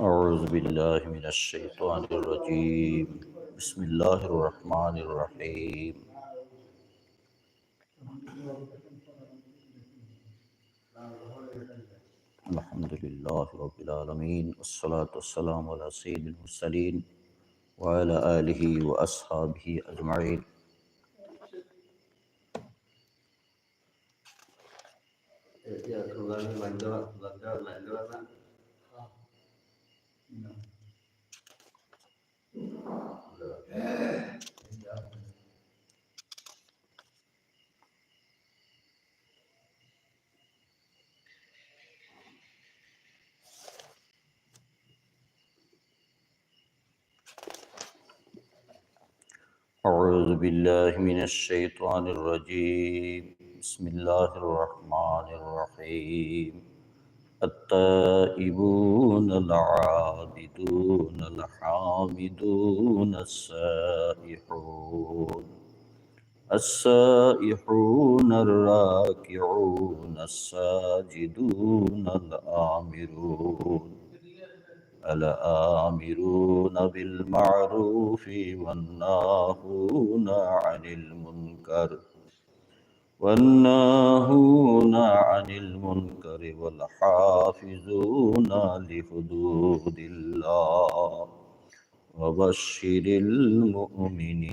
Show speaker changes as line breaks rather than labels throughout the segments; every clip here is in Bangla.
أعوذ بالله من الشيطان الرجيم. بسم الله الرحمن الرحيم. الحمد لله رب العالمين والصلاة والسلام على سيد المرسلين وعلى آله وأصحابه أجمعين. أعوذ بالله من الشيطان الرجيم. بسم الله الرحمن الرحيم. التائبون العابدون الحامدون السائحون. السائحون الراكعون الساجدون الآمرون. الآمرون بالمعروف والناهون عن المنكر والناهون عن المنكر والحافظون لحدود الله وبشر المؤمنين.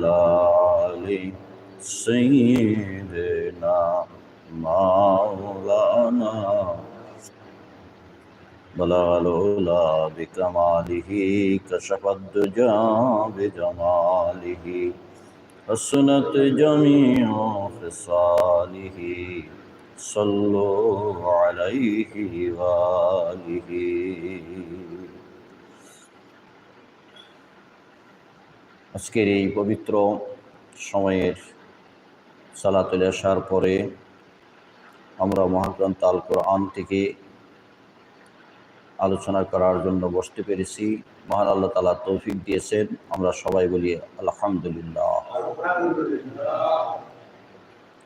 وعلى آل سيدنا مولانا بلغ العلا بكماله كشف الدجى بجماله حسنت جميع خصاله صلوا عليه وآله আজকের এই পবিত্র সময়ের সালাতুল আসার পরে আমরা মহাগ্রন্থ আল কোরআন থেকে আলোচনা করার জন্য বসতে পেরেছি। মহান আল্লাহ তালা তৌফিক দিয়েছেন। আমরা সবাই বলি আলহামদুলিল্লাহ।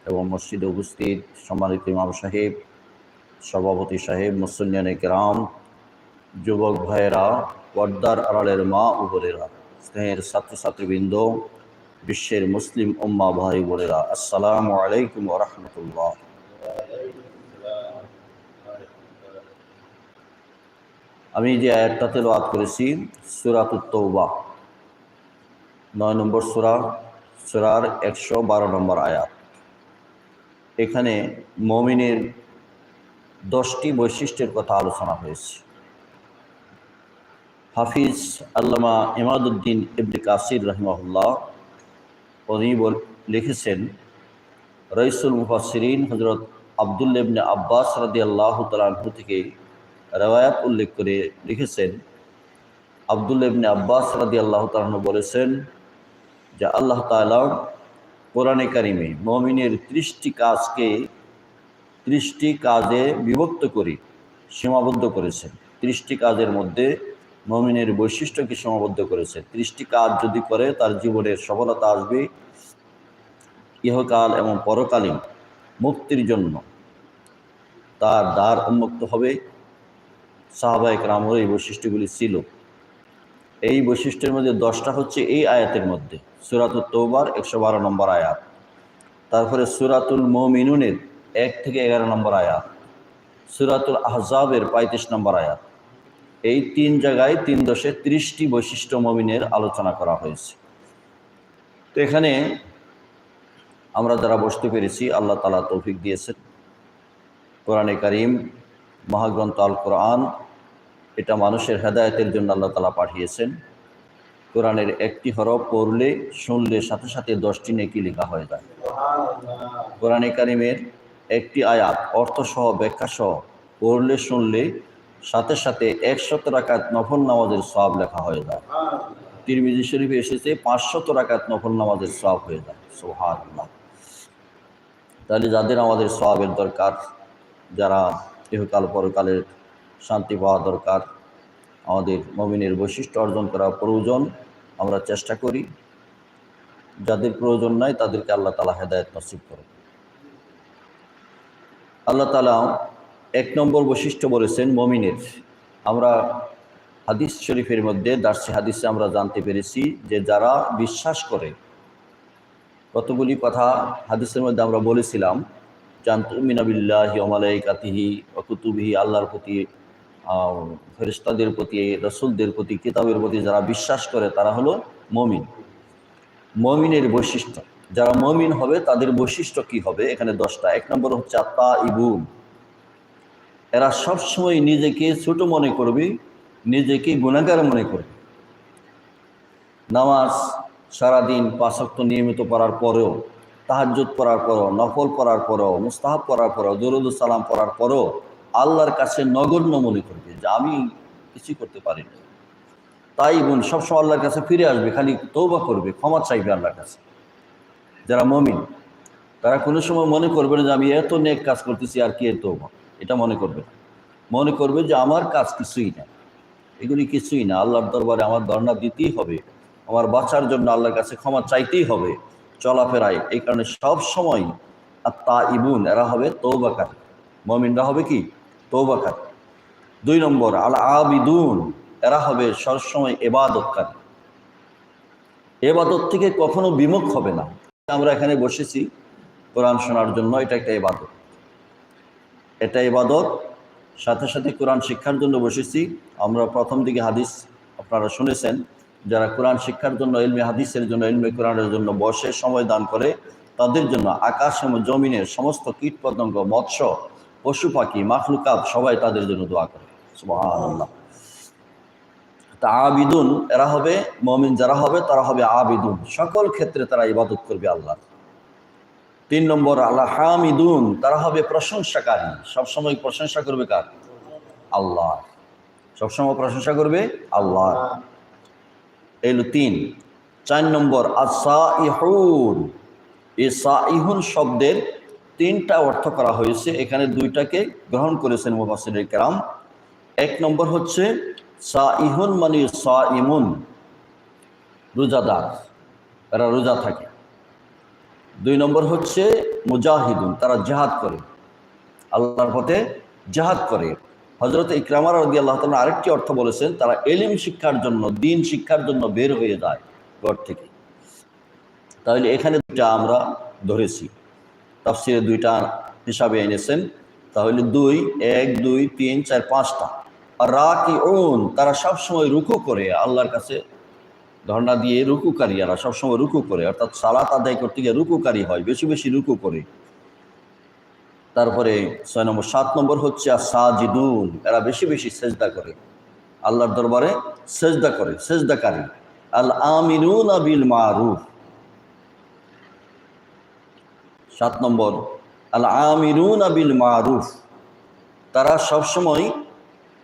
এবং মসজিদে উপস্থিত সম্মানিত ইমাম সাহেব, সভাপতি সাহেব মুসলিয়ানে গ্রাম যুবক ভাইয়েরা, পর্দার আড়ালের মা উপরেরা স্নেহের ছাত্রছাত্রীবৃন্দ, বিশ্বের মুসলিম উম্মা ভাই বোনেরা, আসসালামু আলাইকুম রহমতুল্লাহ। আমি যে আয়াতটা তেলাওয়াত করেছি সুরাতুত্তৌবা নয় নম্বর সুরা, সুরার একশো বারো নম্বর আয়াত। এখানে মমিনের দশটি বৈশিষ্ট্যের কথা আলোচনা হয়েছে। হাফিজ আল্লামা ইমাদুদ্দিন ইবনে কাসির রহমাহুল্লাহ, উনি লিখেছেন, রইসুল মুফাসরিন হজরত আবদুল্লা ইবনে আব্বাস রাদি আল্লাহ তালু থেকে রেওয়ায়াত উল্লেখ করে লিখেছেন আবদুল্লা ইবনে আব্বাস রাদি আল্লাহ তালু বলেছেন যে আল্লাহ তালা কোরআনে কারিমে মমিনের ত্রিশটি কাজকে ত্রিশটি কাজে বিভক্ত করে সীমাবদ্ধ করেছেন। ত্রিশটি কাজের মধ্যে মমিনের বৈশিষ্ট্যকে সীমাবদ্ধ করেছে। ত্রিশটি কাজ যদি করে, তার জীবনের সফলতা আসবে ইহকাল এবং পরকালীন মুক্তির জন্য। তার দ্বার উন্মুক্ত হবে। সাহাবাহিক রামর এই বৈশিষ্ট্যগুলি ছিল। এই বৈশিষ্ট্যের মধ্যে দশটা হচ্ছে এই আয়াতের মধ্যে। সুরাতুল তৌবার একশো বারো নম্বর আয়াত। তারপরে সুরাতুল মমিনুনের এক থেকে এগারো নম্বর আয়াত। সুরাতুল আহজাবের পঁয়ত্রিশ নম্বর আয়াত। এই তিন জায়গায় তিন দশে ত্রিশটি বৈশিষ্ট্য মমিনের আলোচনা করা হয়েছে। তো এখানে আমরা যারা বসতে পেরেছি, আল্লাহ তালা তৌফিক দিয়েছেন। কোরআনে করিম, মহাগ্রন্থ আল কোরআন, এটা মানুষের হেদায়তের জন্য আল্লাহ তালা পাঠিয়েছেন। কোরআনের একটি হরফ পড়লে, শুনলে সাথে সাথে দশটি নেকি লেখা হয়ে যায়। কোরআনে কারিমের একটি আয়াত, অর্থসহ, ব্যাখ্যাসহ, পড়লে, শুনলে সাথে সাথে একশত রাকাত নফল নামাজের সব লেখা হয়ে যায়। তিরমিজি শরীফে এসেছে, পাঁচশত রাকাত নফল নামাজের সব হয়ে যায়। সোহান তাহলে যাদের আমাদের সবের দরকার, যারা ইহকাল পরকালের শান্তি পাওয়া দরকার, আমাদের মমিনের বৈশিষ্ট্য অর্জন করা প্রয়োজন, আমরা চেষ্টা করি। যাদের প্রয়োজন নাই, তাদেরকে আল্লাহ তালা হেদায়ত নসিব করে আল্লাহ তালা এক নম্বর বৈশিষ্ট্য বলেছেন মমিনের। আমরা হাদিস শরীফের মধ্যে দার্সি হাদিসে আমরা জানতে পেরেছি যে যারা বিশ্বাস করে, কতগুলি কথা হাদিসের মধ্যে আমরা বলেছিলাম জানতুমিনাবিল্লাহি অমালাইকাতিহি অকুতুবিহি আল্লাহর প্রতি ফেরিস্তাদের প্রতি, রসুলদের প্রতি, কিতাবের প্রতি যারা বিশ্বাস করে, তারা হলো মমিন। মমিনের বৈশিষ্ট্য, যারা মমিন হবে, তাদের বৈশিষ্ট্য কি হবে? এখানে দশটা। এক নম্বর হচ্ছে আত্মা ইবুন এরা সবসময় নিজেকে ছোট মনে করবে, নিজেকে গুণাগার মনে করবে। নামাজ সারাদিন পাঁচক্ত নিয়মিত পড়ার পরেও, তাহাজ্জুদ পড়ার পরও, নফল পড়ার পরও, মুস্তাহাব পড়ার পরও, দরুদ সালাম পড়ার পরও আল্লাহর কাছে নগণ্য মনে করবে যে আমি কিছু করতে পারি না। তাই বোন, সবসময় আল্লাহর কাছে ফিরে আসবে, খালি তৌবা করবে, ক্ষমা চাইবে আল্লাহর কাছে। যারা মমিন, তারা কোনো সময় মনে করবে না যে আমি এত নেক কাজ করতেছি আর কি এ তৌবা এটা মনে করবে। মনে করবে যে আমার কাজ কিছুই না। এগুলি কিছুই না। আল্লাহর দরবারে আমার ধর্ণা দিতেই হবে। আমার বাঁচার জন্য আল্লাহর কাছে ক্ষমা চাইতেই হবে। চলাফেরায় এই কারণে সব সময় আর তা ইবুন এরা হবে তৌবাকার মমিনরা হবে কি? তৌবাকার দুই নম্বর আল আবিদুন এরা হবে সবসময় এবাদতকারী। এবাদত থেকে কখনো বিমুখ হবে না। আমরা এখানে বসেছি কোরআন শোনার জন্য, এটা একটা এবাদত। এটা ইবাদত। সাথে সাথে কোরআন শিক্ষার জন্য বসেছি। আমরা প্রথম দিকে হাদিস আপনারা শুনেছেন। যারা কোরআন শিক্ষার জন্য এলমে হাদিসের জন্য এলমে কোরআনের জন্য বসে সময় দান করে, তাদের জন্য আকাশ এবং জমিনের সমস্ত কীট পতঙ্গ, মৎস্য, পশু পাখি, মাখলুকাত সবাই তাদের জন্য দোয়া করে। সুবহানাল্লাহ। তা আবিদুন এরা হবে, মমিন যারা হবে, তারা হবে আবিদুন। সকল ক্ষেত্রে তারা ইবাদত করবে আল্লাহ তিন নম্বর, আল্লাহ হামিদুন তারা হবে প্রশংসাকারী। সবসময় প্রশংসা করবে কার? আল্লাহ। সবসময় প্রশংসা করবে আল্লাহ। এলো তিন। চার নম্বর আসা ইহুন এই সাইহুন শব্দের তিনটা অর্থ করা হয়েছে। এখানে দুইটাকে গ্রহণ করেছেন মুবাসির কেরাম। এক নম্বর হচ্ছে সা ইহুন মানে সা ইমুন রোজাদার। এরা রোজা থাকে। দুই নম্বর হচ্ছে মুজাহিদুন, তারা জাহাদ করে। আল্লাহর পথে জাহাদ করে। হজরত ইকরামার রদি আল্লাহ তালা আরেকটি অর্থ বলেছেন, তারা এলিম শিক্ষার জন্য, দিন শিক্ষার জন্য বের হয়ে যায় ঘর থেকে। তাহলে এখানে দুটা আমরা ধরেছি। তাফসিরে দুইটা হিসাবে এনেছেন, তাহলে দুই, এক, দুই, তিন, চার, পাঁচটা। আর রা কি ওন তারা সবসময় রুকু করে আল্লাহর কাছে ধর্ণা দিয়ে রুকুকারী এরা সবসময় রুকু করে, অর্থাৎ সালাত আদায় করতে গিয়ে রুকুকারী হয়, বেশি বেশি রুকু করে। তারপরে ছয় নম্বর, সাত নম্বর হচ্ছে আর সাজিদুন এরা বেশি বেশি সেজদা করে। আল্লাহর দরবারে সেজদা করে, সেজদাকারী। আল আমিনুন আবিল মারুফ সাত নম্বর আল আমিরুন আবিল মারুফ তারা সবসময়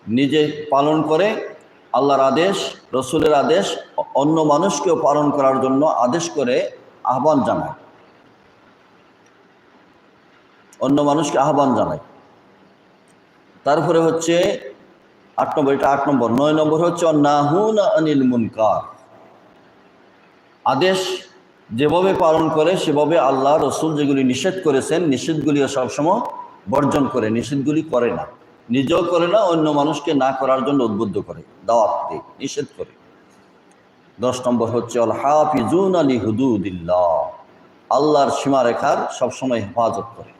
নিজে পালন করে আল্লাহর আদেশ, রসুলের আদেশ, অন্য মানুষকেও পালন করার জন্য আদেশ করে আহ্বান জানায়। অন্য মানুষকে আহ্বান জানায়। তারপরে হচ্ছে আট নম্বর, এটা আট নম্বর। নয় নম্বর হচ্ছে নাহুন আনিল মুনকার। আদেশ যেভাবে পালন করে, সেভাবে আল্লাহ, রসুল যেগুলি নিষেধ করেছেন, নিষেধগুলিও সবসময় বর্জন করে, নিষেধগুলি করে না। নিজেও করে না, অন্য মানুষকে না করার জন্য উদ্বুদ্ধ করে, দাওয়াত দিয়ে, নিষেধ করে। দশ নম্বর হচ্ছে অল হাফিজুন আলী হুদুদিল্লাহ আল্লাহর সীমারেখার সবসময় হেফাজত করে।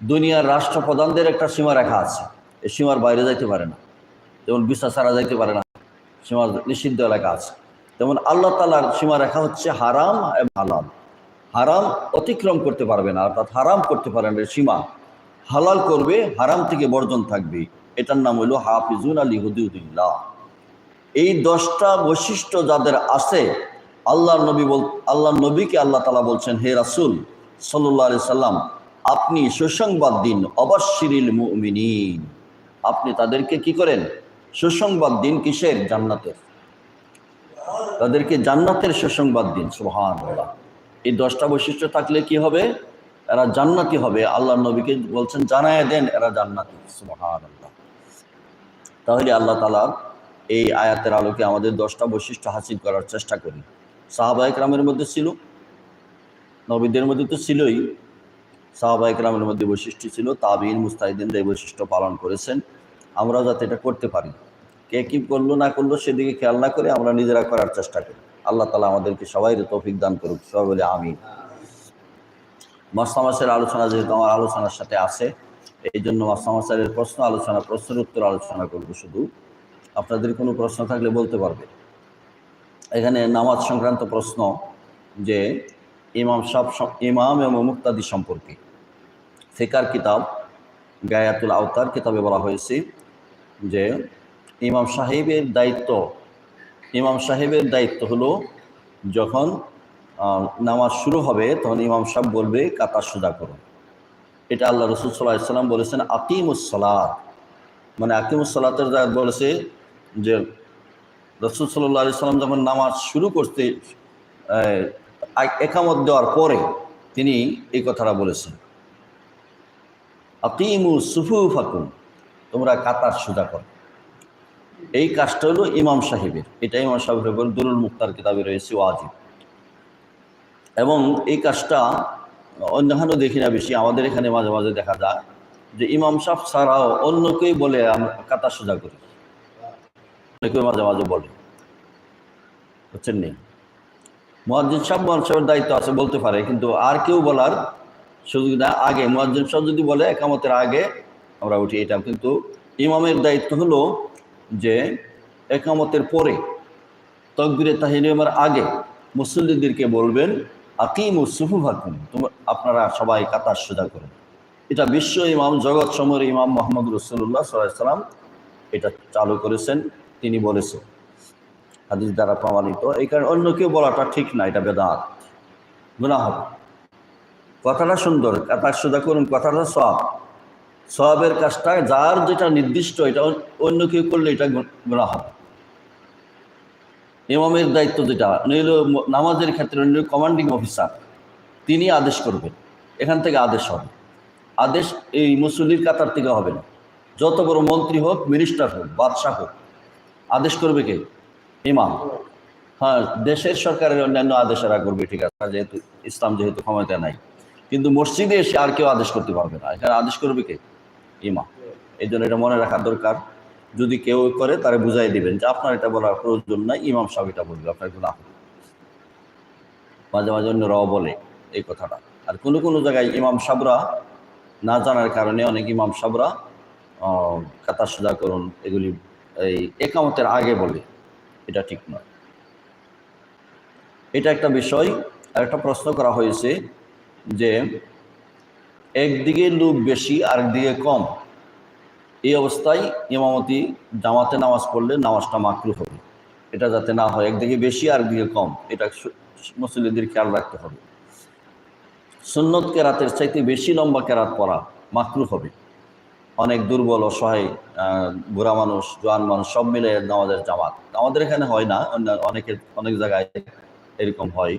দুনিয়ার রাষ্ট্রপ্রধানদের একটা সীমারেখা আছে, এই সীমার বাইরে যাইতে পারে না। যেমন বিশ্বাস ছাড়া যাইতে পারে না, সীমার নিষিদ্ধ এলাকা আছে। যেমন আল্লাহ তালার সীমারেখা হচ্ছে হারাম এবং হালাল। হারাম অতিক্রম করতে পারবে না, অর্থাৎ হারাম করতে পারে না, সীমা। হালাল করবে, হারাম থেকে বর্জন থাকবে। এটার নাম হলো হাফিজুন আলী হুদুদুল্লাহ। এই দশটা বৈশিষ্ট্য যাদের আছে, আল্লাহর নবী বল আল্লাহ নবীকে আল্লাহ তালা বলছেন, হে রাসুল সাল্লাহ আলি সাল্লাম আপনি সুসংবাদ দিন, অবশ্যিরিল মুমিনিন। আপনি তাদেরকে কি করেন? সুসংবাদ দিন কিসের? জান্নাতের। তাদেরকে জান্নাতের সুসংবাদ দিন সুহান এই দশটা বৈশিষ্ট্য থাকলে কি হবে? এরা জান্নাতি হবে। আল্লাহ নবীকে বলছেন, জানায় দেন, এরা জান্নাতি। তাহলে আল্লাহ তালা এই আয়াতের আলোকে আমাদের দশটা বৈশিষ্ট্য হাসিল করার চেষ্টা করি। সাহাবা একরামের মধ্যে ছিল, নবীদের মধ্যে তো ছিলই। সাহাবা একরামের মধ্যে বৈশিষ্ট্য ছিল তাবিন মুস্তাহিদিন এই বৈশিষ্ট্য পালন করেছেন। আমরা যাতে এটা করতে পারি। কে কী করল, না করল, সেদিকে খেয়াল না করে আমরা নিজেরা করার চেষ্টা করি। আল্লাহ তালা আমাদেরকে সবাই তৌফিক দান করুক। সবাই বলে আমি মাস্তামাসের আলোচনা যেহেতু আমার আলোচনার সাথে আছে এই জন্য মাস্তামাসের প্রশ্ন আলোচনা, প্রশ্নের উত্তর আলোচনা করব শুধু। আপনাদের কোনো প্রশ্ন থাকলে বলতে পারবে। এখানে নামাজ সংক্রান্ত প্রশ্ন যে, ইমাম সাহ, ইমাম এবং মুক্তাদি সম্পর্কে। ফেকার কিতাব, গায়াতুল আওতার কিতাবে বলা হয়েছে যে, ইমাম সাহেবের দায়িত্ব, ইমাম সাহেবের দায়িত্ব হলো যখন নামাজ শুরু হবে, তখন ইমাম সাহেব বলবে, কাতার সুদা করুন এটা আল্লাহ রসুল সাল্লাহ সাল্লাম বলেছেন আকিমুসলাত মানে আকিমুসলাতের জায়গা বলেছে যে, রসুল সাল্লাহ সাল্লাম যখন নামাজ শুরু করতে একামত দেওয়ার পরে তিনি এই কথাটা বলেছেন। আকিমু সুফু ফাকুম তোমরা কাতার সুদা করো। এই কাজটা হলো ইমাম সাহেবের। এটা ইমাম সাহেবের দুরুল মুক্তার কিতাবে রয়েছে, ওয়াজিব। এবং এই কাজটা অন্যখানেও দেখি না বেশি, আমাদের এখানে মাঝে মাঝে দেখা যায় যে ইমাম সাহেব ছাড়াও অন্যকেই বলে আমরা কাতার সোজা করি। অনেকে মাঝে মাঝে বলে। বুঝছেন নেই মহাজিন সাহেব সাহেবের দায়িত্ব আছে বলতে পারে, কিন্তু আর কেউ বলার সুযোগ না। আগে মহাজিন সাহেব যদি বলে, একামতের আগে আমরা উঠি এটা। কিন্তু ইমামের দায়িত্ব হলো যে একামতের পরে তকবিরে তাহিনিয়মের আগে মুসল্লিদেরকে বলবেন আকিম ও সুফু তোমার, আপনারা সবাই কাতার সোজা করেন এটা বিশ্ব ইমাম, জগৎ সময়ের ইমাম মোহাম্মদ রসুল্লাহ সাল্লাম এটা চালু করেছেন, তিনি বলেছেন, হাদিস দ্বারা প্রমাণিত। এই কারণে অন্য কেউ বলাটা ঠিক না, এটা বেদাত। গুণা হবে। কথাটা সুন্দর, কাতার সোজা করুন, কথাটা সব সবের কাজটা, যার যেটা নির্দিষ্ট, এটা অন্য কেউ করলে এটা গুণা হবে। ইমামের দায়িত্ব যেটা, নইল নামাজের ক্ষেত্রে অন্য কমান্ডিং অফিসার তিনি আদেশ করবেন। এখান থেকে আদেশ হবে। আদেশ এই মুসল্লির কাতার থেকে হবে না। যত বড় মন্ত্রী হোক মিনিস্টার হোক, বাদশাহ হোক, আদেশ করবে কে? ইমাম। হ্যাঁ দেশের সরকারের অন্যান্য আদেশেরা করবে, ঠিক আছে, যেহেতু ইসলাম যেহেতু ক্ষমতা নাই। কিন্তু মসজিদে এসে আর কেউ আদেশ করতে পারবে না। এখানে আদেশ করবে কে? ইমাম। এই জন্য এটা মনে রাখা দরকার। যদি কেউ করে, তারা বুঝাই দিবেন যে আপনার এটা বলার প্রয়োজন নাই, ইমাম সাহেব এটা বলবে, আপনার গুণা হবে মাঝে মাঝে অন্যরাও বলে এই কথাটা। আর কোনো কোনো জায়গায় ইমাম সাবরা না জানার কারণে অনেক ইমাম সাবরা কাতার সোজা করুন, এগুলি এই একামতের আগে বলে। এটা ঠিক নয়। এটা একটা বিষয়, আর একটা প্রশ্ন করা হয়েছে যে, একদিকে লোক বেশি, আরেকদিকে কম। এই অবস্থায় ইমামতি জামাতে নামাজ পড়লে নামাজটা মাকরু হবে। এটা যাতে না হয়, একদিকে বেশি আর একদিকে কম। এটা মুসলিমদের খেয়াল রাখতে হবে। সুন্নত কেরাতের চাইতে বেশি লম্বা কেরাত পড়া মাকরু হবে। অনেক দুর্বল, অসহায় বুড়া মানুষ, জোয়ান মানুষ সব মিলে নামাজের জামাত। আমাদের এখানে হয় না, অন্য অনেকের, অনেক জায়গায় এরকম হয়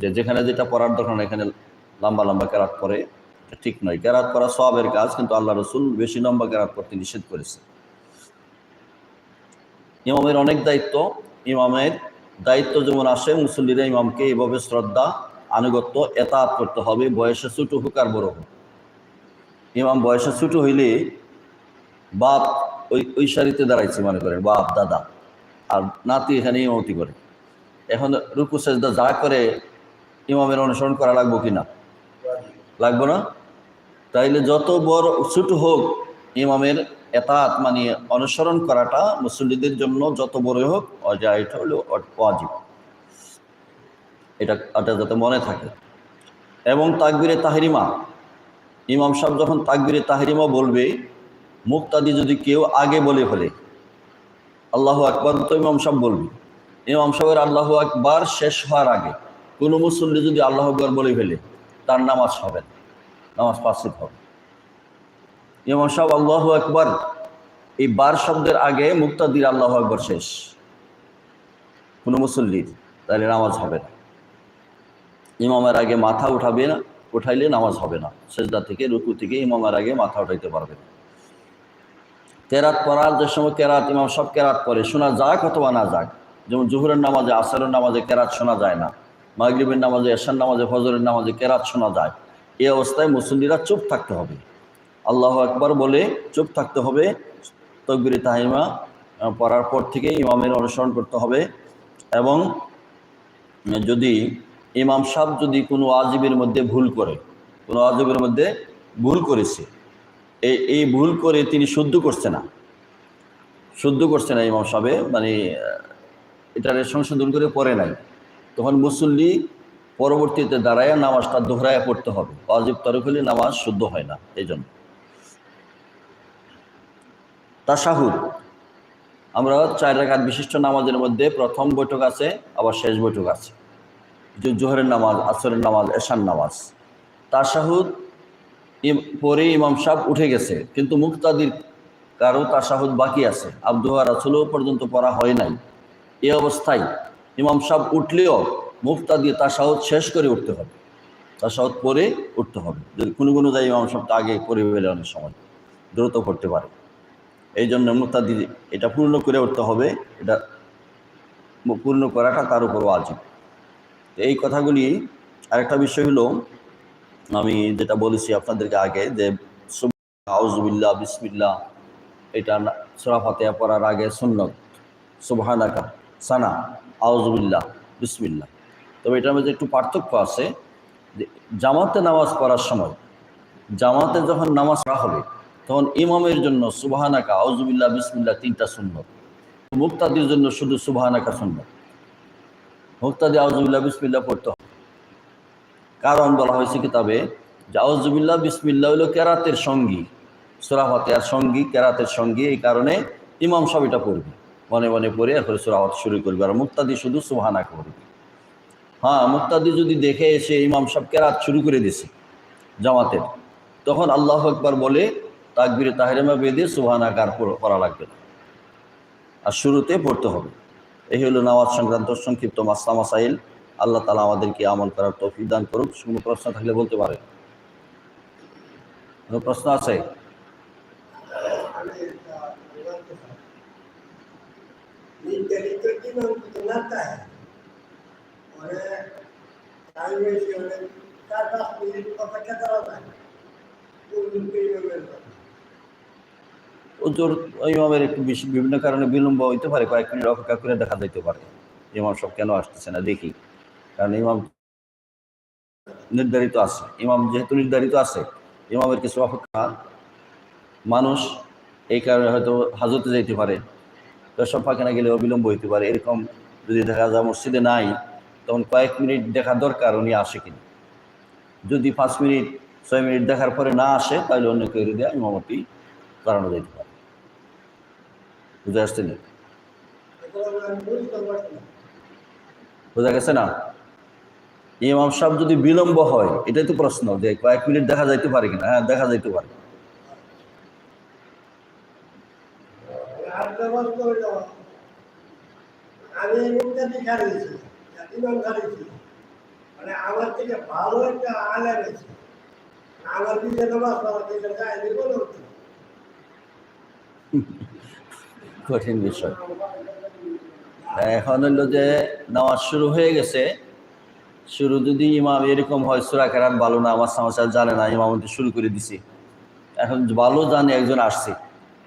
যে যেখানে যেটা পড়ার দরকার এখানে লম্বা লম্বা কেরাত পরে ঠিক নয়। কেরাত করা সবের কাজ কিন্তু আল্লাহ রসুল বেশি লম্বা কেরাত করতে নিষেধ করেছে। ইমামের অনেক দায়িত্ব, ইমামের দায়িত্ব যেমন আসে, মুসল্লিরা ইমামকে এভাবে শ্রদ্ধা, আনুগত্য, এতাত করতে হবে, বয়সে ছোটো হোক আর বড় হোক। ইমাম বয়সে ছোটো হইলে বাপ ওই ওই সারিতে দাঁড়াইছে মনে করেন, বাপ, দাদা আর নাতি এখানে ইমামতি করে। এখন রুকু, সেজদা যা করে ইমামের অনুসরণ করা লাগবো কি না? লাগবো না? তাইলে যত বড় ছোট হোক ইমামের এতাত মানে অনুসরণ করাটা মুসল্লিদের জন্য যত বড় হোক অজা এটা হলো ওয়াজিব। এটা এটা যাতে মনে থাকে। এবং তাকবিরে তাহরিমা, ইমাম সাহেব যখন তাকবিরে তাহরিমা বলবে, মুক্তাদি যদি কেউ আগে বলে ফেলে, আল্লাহ আকবর তো ইমাম সাহেব বলবে। ইমাম সাহেবের আল্লাহ আকবার শেষ হওয়ার আগে কোনো মুসল্লি যদি আল্লাহ আকবর বলে ফেলে, তার নামাজ হবে না। নামাজ পাসিদ হবে। ইমাম সাহেব, আল্লাহ আকবর, এই বার শব্দের আগে মুক্তাদির আল্লাহ আকবর শেষ। কোনো মুসল্লির তাহলে নামাজ হবে না। ইমামের আগে মাথা উঠাবে না, উঠাইলে নামাজ হবে না। সেজদা থেকে, রুকু থেকে ইমামের আগে মাথা উঠাইতে পারবে না। কেরাত পড়ার যে সময় কেরাত, ইমাম সব কেরাত পড়ে, শোনা যাক অথবা না যাক। যেমন জহুরের নামাজে, আসরের নামাজে কেরাত শোনা যায় না। মাগরিবের নামাজে, এশার নামাজে, ফজরের নামাজে কেরাত শোনা যায়। এই অবস্থায় মুসল্লিরা চুপ থাকতে হবে। আল্লাহ একবার বলে, চুপ থাকতে হবে। তকবির তাহিমা পড়ার পর থেকে ইমামের অনুসরণ করতে হবে। এবং যদি ইমাম সাহেব যদি কোনো আজীবের মধ্যে ভুল করে, কোনো আজীবের মধ্যে ভুল করেছে, এই এই ভুল করে তিনি শুদ্ধ করছে না, শুদ্ধ করছে না ইমাম সাহেবে মানে এটার সংশোধন করে পড়ে নাই, তখন মুসল্লি পরবর্তীতে দাঁড়ায় নামাজটা দোহরায় পড়তে হবে। অজিব তরফ হলে নামাজ শুদ্ধ হয় না এই জন্য তাসাহুদ আমরা চার রাকাত বিশিষ্ট নামাজের মধ্যে প্রথম বৈঠক আছে, আবার শেষ বৈঠক আছে। জোহরের নামাজ, আসরের নামাজ এশান নামাজ। তাসাহুদ পরে ইমাম সাহেব উঠে গেছে, কিন্তু মুক্তাদির কারও তাসাহুদ বাকি আছে। আব্দুহা রাসুলও পর্যন্ত পড়া হয় নাই। এই অবস্থায় ইমাম সাহেব উঠলেও মুক্তাদি তাসাহুদ শেষ করে উঠতে হবে। তাসাহুদ পরে উঠতে হবে। যদি কোনো কোনো যায় ইমাম সাহেবটা আগে পড়ে ফেলে অনেক সময়, দ্রুত পড়তে পারে। এই জন্য মুক্তাদি এটা পূর্ণ করে উঠতে হবে। এটা পূর্ণ করাটা তার উপর আজীব এই কথাগুলি আরেকটা বিষয় হলো, আমি যেটা বলেছি আপনাদেরকে আগে যে আউজবিল্লা বিসমিল্লা এটা সোরা ফাতেহা পড়ার আগে সুন্নত, সুবহানাকা, সানা আউজবিল্লা বিসমিল্লা তবে এটার মধ্যে একটু পার্থক্য আছে যে জামাতে নামাজ পড়ার সময়, জামাতে যখন নামাজ পড়া হবে, তখন ইমামের জন্য সুবহানাকা আউজবিল্লা বিসমিল্লা তিনটা সুন্নত। মুক্তাদির জন্য শুধু সুবহানাকা সুন্নত। মুক্তাদি আউজবিল্লা বিসমিল্লা পড়তে হবে। কারণ বলা হয়েছে কিতাবে যে আউজবিল্লা বিসমিল্লা হলো কেরাতের সঙ্গী। সুরাফাতের সঙ্গী, কেরাতের সঙ্গী, এই কারণে ইমাম সব এটা পড়বে। মনে মনে পড়ে এরপরে সুরাফাত শুরু করবে। আর মুক্তাদি শুধু সুবহানা করবে হ্যাঁ মুক্তাদি যদি দেখে এসে ইমাম সব কেরাত শুরু করে দিছে জামাতের তখন আল্লাহ একবার বলে তাকবির তাহরিমা বেদে সুবহানাকার পড়া লাগবে না আর শুরুতে পড়তে হবে এই হলো নামাজ সংক্রান্ত সংক্ষিপ্ত মাসলা মাসাইল আল্লাহ তালা আমাদেরকে আমল করার তৌফিক দান করুক কোনো প্রশ্ন থাকলে বলতে পারে কোনো প্রশ্ন আছে
निर्धारित की मैं उनको सुनाता है
ইমামের একটু বেশি বিভিন্ন কারণে বিলম্ব হইতে পারে, কয়েক মিনিট অপেক্ষা করে দেখা যাইতে পারে। ইমাম সব কেন আসতেছে না, দেখি। কারণ ইমাম নির্ধারিত আছে। ইমাম যেহেতু নির্ধারিত আছে, ইমামের কিছু অপেক্ষা মানুষ এই কারণে হয়তো হাজতে যাইতে পারে। সব ফাঁকে না গেলে বিলম্ব হইতে পারে। এরকম যদি দেখা যায় মসজিদে নাই তখন কয়েক মিনিট দেখা দরকার উনি আসে কিনা। যদি পাঁচ মিনিট, ছয় মিনিট দেখার পরে না আসে, তাহলে অন্য কেউ হৃদয় ইমামতি করানো যেতে পারে। বুঝে আসছে না বোঝা গেছে না? ইমাম সাহেব যদি বিলম্ব হয়, এটাই তো প্রশ্ন যে কয়েক মিনিট দেখা যাইতে পারে কিনা। হ্যাঁ দেখা যাইতে পারে।
আমি মানে আমার থেকে ভালো একটা আলেম আছে আমার পিছিয়ে নামাজ পড়া দিলে যায়নি বলে
কঠিন বিষয়। এখন হলো যে নামাজ শুরু হয়ে গেছে। শুরু যদি ইমাম এরকম হয়, সুরা কেরাত ভালো না, আমার সমাচার জানে না ইমামতি শুরু করে দিছি। এখন ভালো জানে একজন আসছে,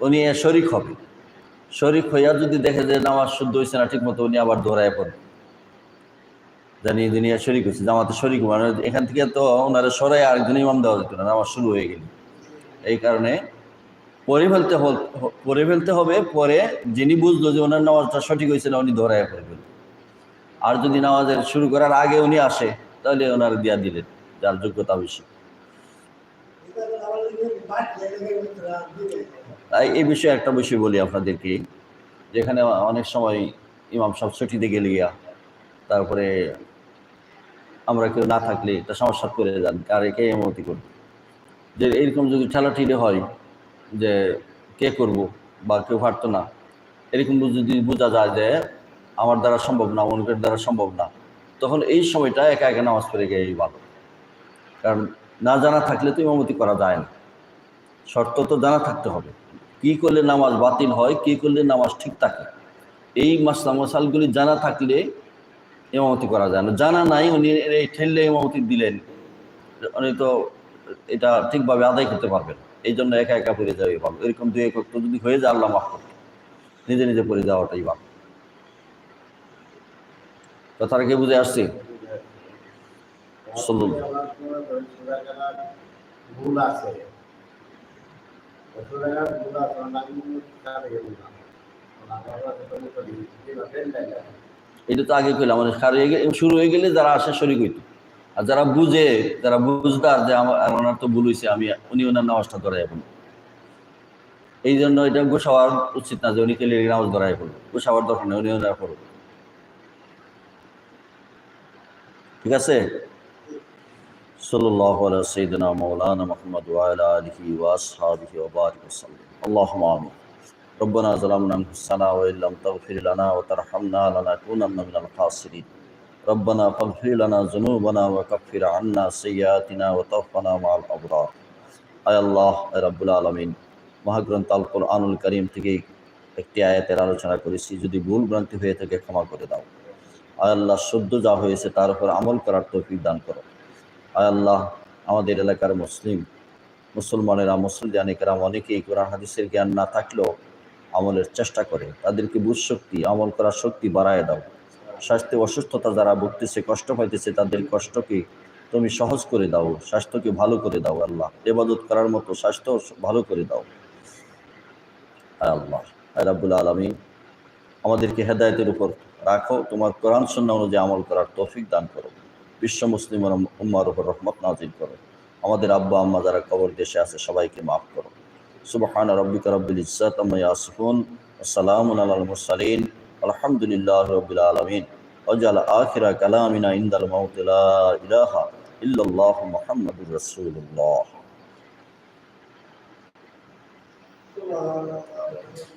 উনি শরিক হবে। শরিক হইয়া যদি দেখে যে নামাজ শুদ্ধ হয়েছে না ঠিক মতো উনি আবার ধরায় পড়বে। জানি দুনিয়া শরিক হয়েছে, জামাতে শরিক মানে এখান থেকে তো ওনারা সরাই আরেকজন ইমাম দেওয়া যেত না নামাজ শুরু হয়ে গেল। এই কারণে পরে ফেলতে পরে ফেলতে হবে, পরে যিনি বুঝলো যে ওনার নামাজটা সঠিক হয়েছে না, উনি ধরায় পড়বেন আর যদি নামাজের শুরু করার আগে উনি আসে, তাহলে ওনার দিয়া দিলেন, যার যোগ্যতা বেশি। তাই এই বিষয়ে একটা বিষয় বলি আপনাদেরকে, যেখানে অনেক সময় ইমাম সব ছুটিতে গেলে গিয়া, তারপরে আমরা কেউ না থাকলে এটা সমস্যা করে যান আর কে এমতি করবে? যে এরকম যদি ঠেলাঠিলে হয় যে কে করব বা কেউ পারতো না, এরকম যদি বোঝা যায় যে আমার দ্বারা সম্ভব না অনেকের দ্বারা সম্ভব না, তখন এই সময়টা একা একা নামাজ পড়ে গিয়ে ভালো। কারণ না জানা থাকলে তো ইমামতি করা যায় না। শর্ত তো জানা থাকতে হবে। কি করলে নামাজ বাতিল হয়, কি করলে নামাজ ঠিক থাকে, এই মাসলা মশালগুলি জানা থাকলে ইমামতি করা যায় না। জানা নাই, উনি এই ঠেললে ইমামতি দিলেন। উনি তো এটা ঠিকভাবে আদায় করতে পারবেন। এই জন্য একা একা পড়ে যাবে ভালো। এরকম দুই এক অক্ট যদি হয়ে যায়, আল্লাহ মাফ করতে নিজে নিজে পড়ে যাওয়াটাই ভালো। কথাটা কি বুঝে আসছি? এটা তো আগে কইলাম মানে সার হয়ে গেলে শুরু হয়ে গেলে যারা আসে শরিক হইতো। আর যারা বুঝে, যারা বুঝদার যে আমার ওনার তো ভুল হয়েছে আমি, উনি ওনার নামাজটা ধরাই এখন এই জন্য এটা গোসাওয়ার উচিত না যে উনি কেলে নামাজ ধরাই পড়বে গোসাওয়ার দরকার নেই, উনি ওনার পড়বে ঠিক আছে? সাইয়্যিদিনা মাওলানা মুহাম্মদ ওয়া আলা আলিহি ওয়া আসহাবিহি ওয়া বারিক ওয়াসাল্লাম আল্লাহুম্মা আমিন। ربنا ظلمنا انفسنا وان لم تغفر لنا وترحمنا لنكونن من الخاسرين ربنا فاغفر لنا ذنوبنا وكفر عنا سيئاتنا وتوفنا مع الابرار আয় আল্লাহ আয় রব্বুল আলমিন মহাগ্রন্থ আল কোরআনুল করিম থেকে একটি আয়াতের আলোচনা করেছি যদি ভুল ভ্রান্তি হয়ে থাকে ক্ষমা করে দাও আয় আল্লাহ শুদ্ধ যা হয়েছে তার উপর আমল করার তৌফিক দান করো আয় আল্লাহ আমাদের এলাকার মুসলিম মুসলমানেরা মুসলমানিকেরা অনেকেই কোরআন হাদিসের জ্ঞান না থাকলেও আমলের চেষ্টা করে। তাদেরকে বুঝ শক্তি, আমল করার শক্তি বাড়ায় দাও। স্বাস্থ্য অসুস্থতা যারা ভুগতেছে, কষ্ট পাইতেছে, তাদের কষ্টকে তুমি সহজ করে দাও। স্বাস্থ্যকে ভালো করে দাও আল্লাহ। এবাদত করার মতো স্বাস্থ্য ভালো করে দাও। আয় আল্লাহ। আয় রাব্বুল আলমী আমাদেরকে হেদায়তের উপর রাখো। তোমার কোরআন সন্না অনুযায়ী আমল করার তৌফিক দান করো। বিশ্ব মুসলিম উম্মার উপর রহমত নাজিল করো। আমাদের আব্বা আম্মা যারা কবর দেশে আছে, সবাইকে মাফ করো। সুবহান রব্বিকা রব্বিল ইজ্জাত আম্মা ইয়াসিফুন আসসালামু আলাল মুরসালিন আলহামদুলিল্লাহি রাব্বিল আলামিন ওয়াজাল আখিরা কালামিনা ইনদাল মাউত লা ইলাহা ইল্লাল্লাহু মুহাম্মাদুর রাসূলুল্লাহ
সুবহানাল্লাহ